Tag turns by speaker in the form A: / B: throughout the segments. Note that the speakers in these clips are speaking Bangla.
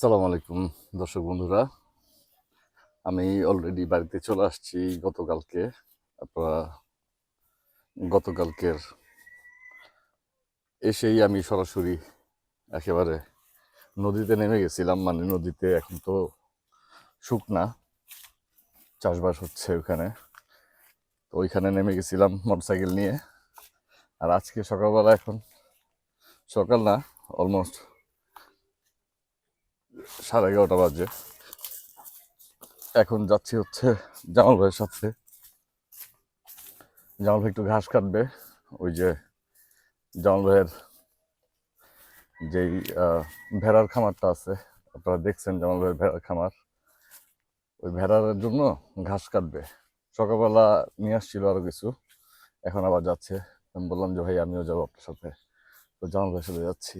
A: আসসালামু আলাইকুম, দর্শক বন্ধুরা। আমি অলরেডি বাড়িতে চলে আসছি গতকালকে। আপনারা গতকালকের এসেই আমি সরাসরি একেবারে নদীতে নেমে গেছিলাম মানে নদীতে এখন তো শুকনা, চাষবাস হচ্ছে ওখানে। তো ওইখানে নেমে গেছিলাম মোটরসাইকেল নিয়ে। আর আজকে সকালবেলা এখন, সকাল না অলমোস্ট সাড়ে এগারোটা বাজে। এখন যাচ্ছি হচ্ছে জামাল ভাইয়ের সাথে। জামাল ভাই একটু ঘাস কাটবে। ওই যে জামাল ভাইয়ের যেই ভেড়ার খামারটা আছে, আপনারা দেখছেন জামাল ভাইয়ের ভেড়ার খামার। ওই ভেড়ার জন্য ঘাস কাটবে। সকালবেলা নিয়ে আসছিল আরও কিছু, এখন আবার যাচ্ছে। আমি বললাম যে, ভাই, আমিও যাব আপনার সাথে। তো জামাল ভাইয়ের সাথে যাচ্ছি।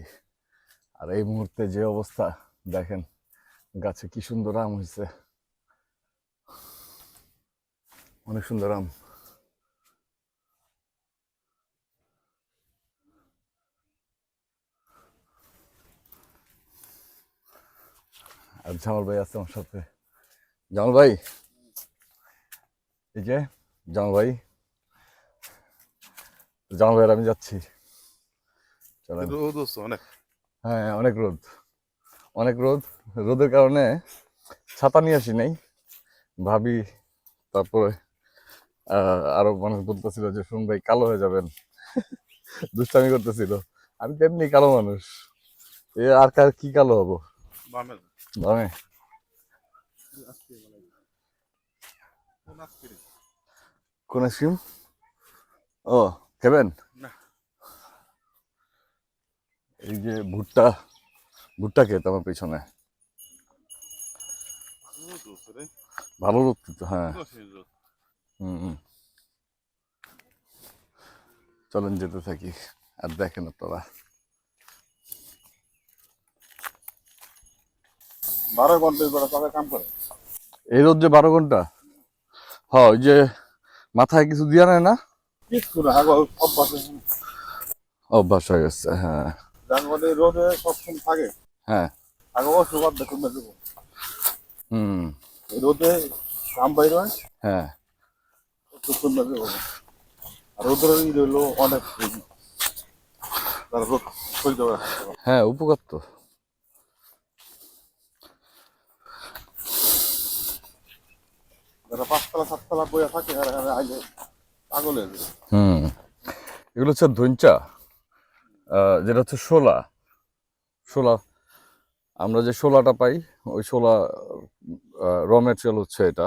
A: আর এই মুহূর্তে যে অবস্থা দেখেন গাছে কি সুন্দর আম হয়েছে। অনেক সুন্দর আম। আর জামাল ভাই আছে আমার সাথে। জামাল ভাই? এই যে জামাল ভাই। জামাল ভাই আমি যাচ্ছি। চলেন।
B: রোদ হচ্ছে অনেক।
A: হ্যাঁ অনেক রোদ। অনেক রোদ রোদের কারণে ছাতা নিয়ে আসি নাই। ভাবি তারপরে আহ, আরও মানুষ বলতেছিল যে শুন ভাই কালো হয়ে যাবেন। দুষ্টামি করতেছিল। আমি তেমনি কালো মানুষ। এ আর কার কি কালো হব?
B: রে?
A: কোন আইসক্রিম? ও খাবেন? এই যে ভুট্টা। ভুট্টা খেত আমার পিছনে। ভালো রোদ কিন্তু হ্যাঁ। হুম। চলেন যেতে থাকি আর দেখেন আপনারা।
B: বারো ঘণ্টা কাম করে।
A: এই রোদ যে বারো ঘণ্টা? হ ওই যে মাথায় কিছু দিয়া নেয় না?
B: অভ্যাস
A: অভ্যাস হয়ে গেছে হ্যাঁ।
B: রোদে সবসময় থাকে।
A: হ্যাঁ।
B: আগে অসুখ দেখুন না দেবো
A: হুম।
B: রোদে বাইর হয়।
A: হ্যাঁ
B: না দেবো আর রোদের ই অনেক তার রোদ সহ্য পারে।
A: হ্যাঁ উপকার তো।
B: যারা পাঁচতলা সাততলা বইয়া থাকে আর এখানে আইলে
A: হুম। এগুলো হচ্ছে ধৈঞ্চা যেটা হচ্ছে শোলা। শোলা আমরা যে শোলাটা পাই ওই শোলা র ম্যাটেরিয়াল হচ্ছে এটা।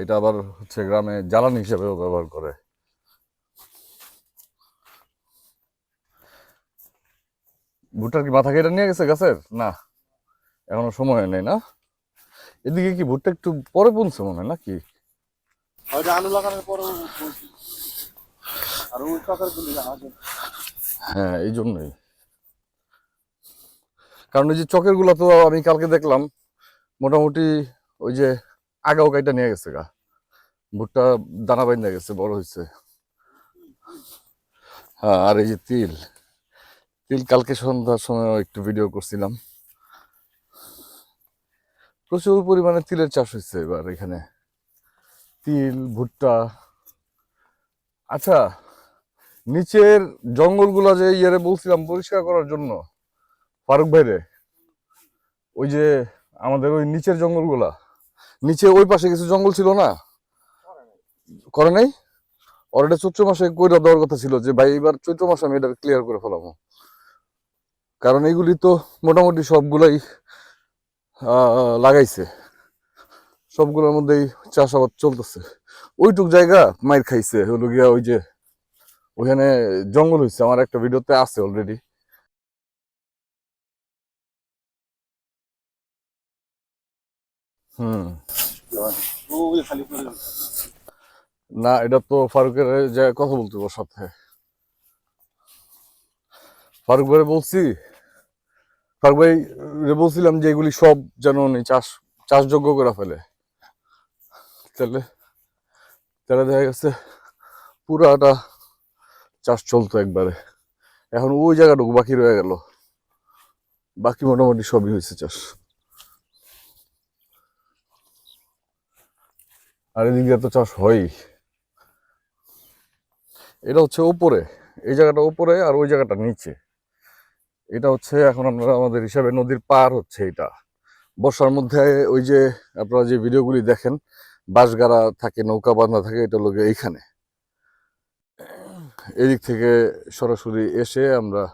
A: এটা আবার হচ্ছে গ্রামে জ্বালানি হিসেবেও ব্যবহার করে। ভুট্টার কি মাথা কেটে নিয়ে গেছে গাছের? না এখনও সময় নেই না? এদিকে কি ভুট্টা একটু পরে পৌঁছে মনে হয় নাকি? হ্যাঁ এই জন্যই। কারণ ওই যে চকেরগুলা তো আমি কালকে দেখলাম, মোটামুটি ওই যে আগাও কাইটা নিয়ে গেছে গা। ভুট্টা দানা বাইন্দা গেছে, বড় হয়েছে হ্যাঁ আর এই যে তিল। তিল কালকে সন্ধ্যার সময় একটু ভিডিও করছিলাম। প্রচুর পরিমাণে তিলের চাষ হয়েছে এবার এখানে। তিল, ভুট্টা। আচ্ছা নিচের জঙ্গলগুলা যে ইয়েরে বলছিলাম পরিষ্কার করার জন্য ফারুক ভাইরে, ওই যে আমাদের ওই নিচের জঙ্গলগুলা, নিচে ওই পাশে কিছু জঙ্গল ছিল না? করে নাই? ওর এটা চৈত্র মাসে কইরা দেওয়ার কথা ছিল যে, ভাই, এবার চৈত্র মাসে আমি এটা ক্লিয়ার করে ফেলাবো। কারণ এইগুলি তো মোটামুটি সবগুলাই লাগাইছে। সবগুলোর মধ্যেই চাষাবাদ চলতেছে। ওইটুক জায়গা মাইর খাইছে। হলো গিয়া ওই যে ওখানে জঙ্গল হয়েছে আমার একটা ভিডিওতে আছে অলরেডি হুম। না, এটা তো ফারুকের কথা বলতে ওর সাথে। ফারুক ভাই বলছি, ফারুক ভাই বলছিলাম যে এগুলি সব যেন উনি চাষ, চাষযোগ্য করে ফেলে। তাহলে তাহলে দেখা গেছে পুরাটা চাষ চলতো একবারে। এখন ওই জায়গাটুকু বাকি রয়ে গেল। বাকি মোটামুটি সবই হয়েছে চাষ। আর এদিক দিয়ে তো চাষ হয়ই। এটা হচ্ছে ওপরে এই জায়গাটা ওপরে আর ওই জায়গাটা নিচে। এটা হচ্ছে এখন আপনারা আমাদের হিসাবে নদীর পার হচ্ছে এটা। বর্ষার মধ্যে ওই যে আপনারা যে ভিডিওগুলি দেখেন, বাঁশগাড়া থাকে, নৌকা বাঁধা থাকে, এটা লোকে এইখানে। এদিক থেকে সরাসরি এসে আমরা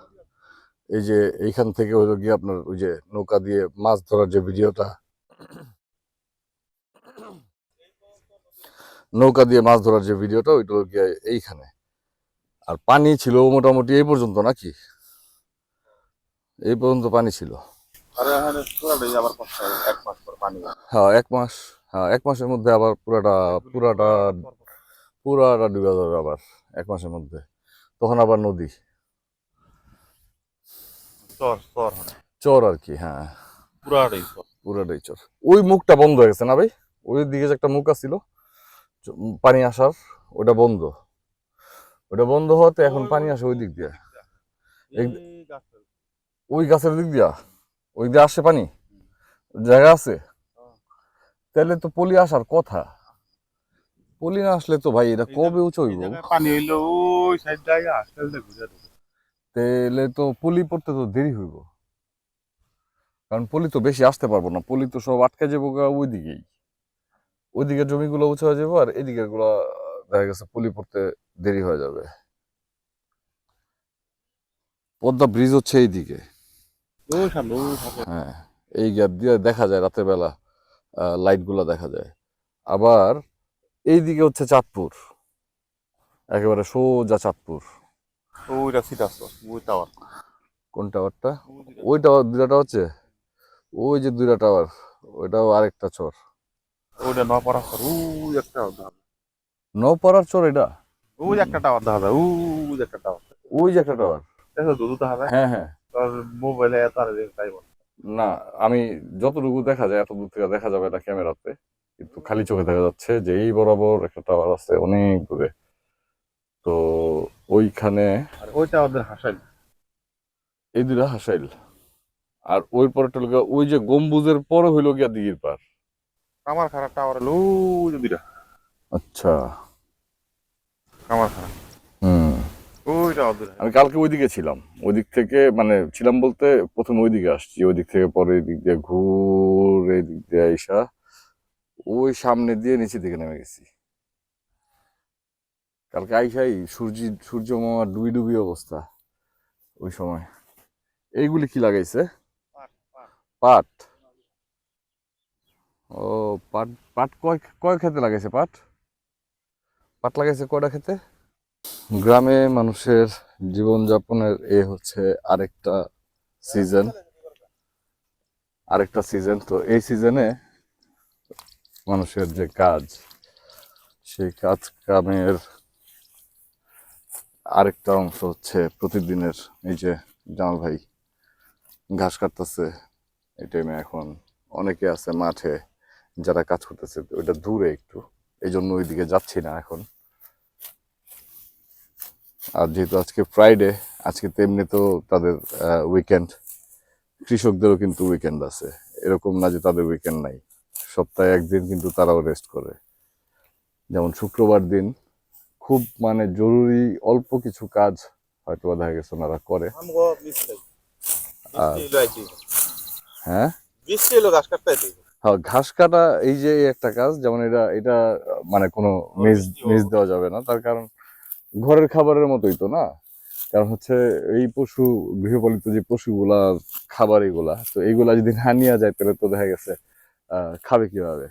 A: এই যে এইখান থেকে হলো গিয়ে আপনার ওই যে নৌকা দিয়ে মাছ ধরার যে ভিডিওটা নৌকা দিয়ে মাছ ধরার যে ভিডিওটা ওইটা গিয়ে এইখানে। আর পানি ছিল মোটামুটি এই পর্যন্ত নাকি? এই পর্যন্ত পানি ছিল।
B: হয়, এক মাস হয়।
A: এক মাস হ্যাঁ এক মাসের মধ্যে আবার পুরাটা পুরাটা পুরাটা ডুবে যাবে আবার এক মাসের মধ্যে। তখন আবার নদী।
B: চর
A: আর কি হ্যাঁ।
B: পুরাটাই চর।
A: পুরাটাই চর। ওই মুখটা বন্ধ হয়ে গেছে না ভাই? ওই দিকে যে একটা মুখ ছিল পানি আসার ওটা বন্ধ। ওটা বন্ধ হওয়াতে এখন পানি আসে ওই দিক দিয়ে। ওই গাছের। দিক দিয়া? ওই দিয়ে আসে পানি? জায়গা আছে? তাহলে তো পলি আসার কথা। পলি না আসলে তো ভাই এটা কবে উঁচু
B: এই
A: হইব?
B: পানি হইল ওই সাইড দিয়ে আস্তে আস্তে ঘুরে
A: তাহলে তো পলি পড়তে তো দেরি হইব। কারণ পলি তো বেশি আসতে পারব না। পলি তো সব আটকে যাব ওই দিকেই। ওইদিকে জমিগুলো উঁচু হয়ে যাব আর এদিকেরগুলা দেখা গেছে পলি পড়তে দেরি হয়ে যাবে। পদ্মা ব্রিজ হচ্ছে এইদিকে। হ্যাঁ এই গ্যাপ দিয়ে দেখা যায় রাতের বেলা লাইটগুলা দেখা যায়। আবার এইদিকে হচ্ছে চাঁদপুর একেবারে সোজা চাঁদপুর।
B: ওইটা সিটা ওই টাওয়ার
A: কোন টাওয়ারটা ওই টাওয়ার দুটা হচ্ছে? ওই যে দুইটা টাওয়ার ওইটাও আরেকটা চর।
B: ওইটা ন পড়া চর। ওই একটা দেখা যায়।
A: নপাড়ার চর এটা?
B: ওই একটা টাওয়ার দেখা যায় ওই একটা টাওয়ার
A: ওই যে একটা টাওয়ার
B: দেখো দুধ দেখা যায়
A: হ্যাঁ হ্যাঁ।
B: আর মোবাইলে এত আর তাই
A: না আমি যতটুকু দেখা যায় এত দূর থেকে দেখা যাবে না ক্যামেরাতে। কিন্তু খালি চোখে দেখা যাচ্ছে যে এই বরাবর একটা টাওয়ার আছে অনেক দূরে। তো ওইখানে
B: আর ওইটা ওদের হাসাই
A: এই দুটা হাসাইল। আর ওই পরেরটা ওই যে গম্বুজের পরে হইল গিয়া দিঘির পার।
B: আমার খারাপ টাওয়ার যে দুইটা
A: আচ্ছা।
B: আমার খারাপ
A: হুম।
B: ওইটা
A: আমি কালকে ওইদিকে ছিলাম। ওই দিক থেকে মানে ছিলাম বলতে প্রথমে ওইদিকে আসছি ওই দিক থেকে পরে দিক দিয়ে ঘুরে এই দিক দিয়ে আইসা ওই সামনে দিয়ে নিচে দিকে নেমে গেছি। কালকে আইসাই সূর্য সূর্য মামা ডুবি ডুবি অবস্থা ওই সময়। এইগুলি কি লাগাইছে? পাট? ও, পাট পাট কয় কয় খেতে লাগাইছে পাট? পাট লাগাইছে কয়টা খেতে? গ্রামে মানুষের জীবনযাপনের এ হচ্ছে আরেকটা সিজন আরেকটা সিজন তো এই সিজনে মানুষের যে কাজ, সেই কাজ কামের আরেকটা অংশ হচ্ছে প্রতিদিনের এই যে জামাল ভাই ঘাস কাটতেছে, এই টাইমে এখন অনেকে আছে মাঠে যারা কাজ করতেছে ওইটা দূরে একটু। এই জন্য ওইদিকে যাচ্ছি না এখন। আর যেহেতু আজকে ফ্রাইডে আজকে তেমনি তো তাদের উইকেন্ড কৃষকদেরও কিন্তু উইকেন্ড আছে। এরকম না যে তাদের উইকেন্ড নাই। সপ্তাহে একদিন কিন্তু তারাও রেস্ট করে। যেমন শুক্রবার দিন খুব মানে জরুরি অল্প কিছু কাজ হয়তো দেখা গেছে ওনারা করে। হ্যাঁ?
B: কাটতে
A: হ্যাঁ ঘাস কাটা এই যে একটা কাজ যেমন এটা এটা মানে কোনো মিস মিস দেওয়া যাবে না। তার কারণ ঘরের খাবারের মতোই তো না? কারণ হচ্ছে এই পশু গৃহপালিত যে পশুগুলা খাবার এগুলা তো এইগুলা যদি না নিয়ে যায় তাহলে তো দেখা গেছে খাবে কীভাবে?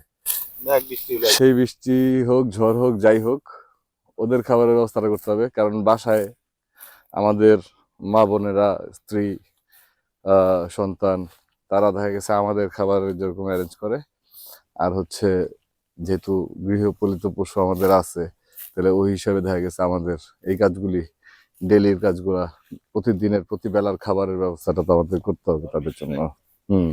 A: সেই বৃষ্টি হোক ঝড় হোক যাই হোক ওদের খাবারের ব্যবস্থাটা করতে হবে। কারণ বাসায় আমাদের মা বোনেরা স্ত্রী সন্তান তারা দেখা গেছে আমাদের খাবারের যেরকম অ্যারেঞ্জ করে। আর হচ্ছে যেহেতু গৃহপালিত পশু আমাদের আছে, তাহলে ওই হিসাবে দেখা গেছে আমাদের এই কাজগুলি, ডেলির কাজগুলা, প্রতিদিনের প্রতি বেলার খাবারের ব্যবস্থাটা তো আমাদের করতে হবে তাদের জন্য। হুম।